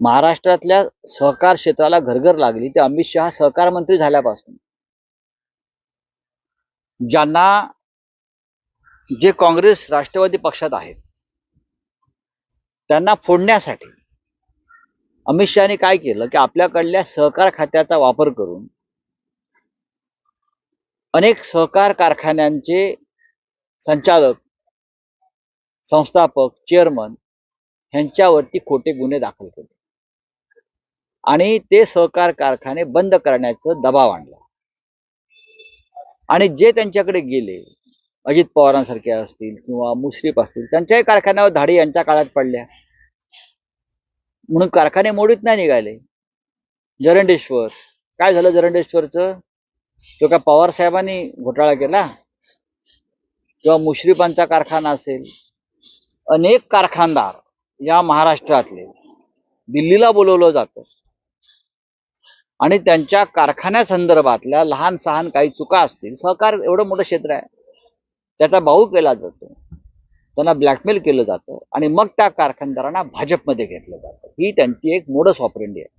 महाराष्ट्रातल्या सहकार क्षेत्राला घरघर लागली ते अमित शहा सहकार मंत्री झाल्यापासून. ज्यांना जे काँग्रेस राष्ट्रवादी पक्षात आहेत त्यांना फोडण्यासाठी अमित शहाने काय केलं की आपल्याकडल्या सहकार खात्याचा वापर करून अनेक सहकार कारखान्यांचे संचालक संस्थापक चेअरमन ह्यांच्यावरती खोटे गुन्हे दाखल केले. आणि ते सहकार कारखाने बंद करण्याचा दबाव आणला. आणि जे त्यांच्याकडे गेले अजित पवारांसारखे असतील किंवा मुश्रीफ असतील त्यांच्याही कारखान्यावर धाडी यांच्या काळात पडल्या. म्हणून कारखाने मोडीत नाही निघाले. जरंडेश्वर काय झालं जरंडेश्वरचं? तो का पवार साहेबांनी घोटाळा केला? किंवा मुश्रीफांचा कारखाना असेल? अनेक कारखानदार या महाराष्ट्रातले दिल्लीला बोलवलं जातं. आणि त्यांच्या कारखान्यासंदर्भातल्या लहान सहान काही चुका असतील सहकार एवढं मोठं क्षेत्र आहे. त्याचा भाऊ केला जातो. त्यांना ब्लॅकमेल केलं जातं. आणि मग त्या कारखानदारांना भाजपमध्ये घेतलं जातं. ही त्यांची एक मोडस ऑपरेंडी आहे.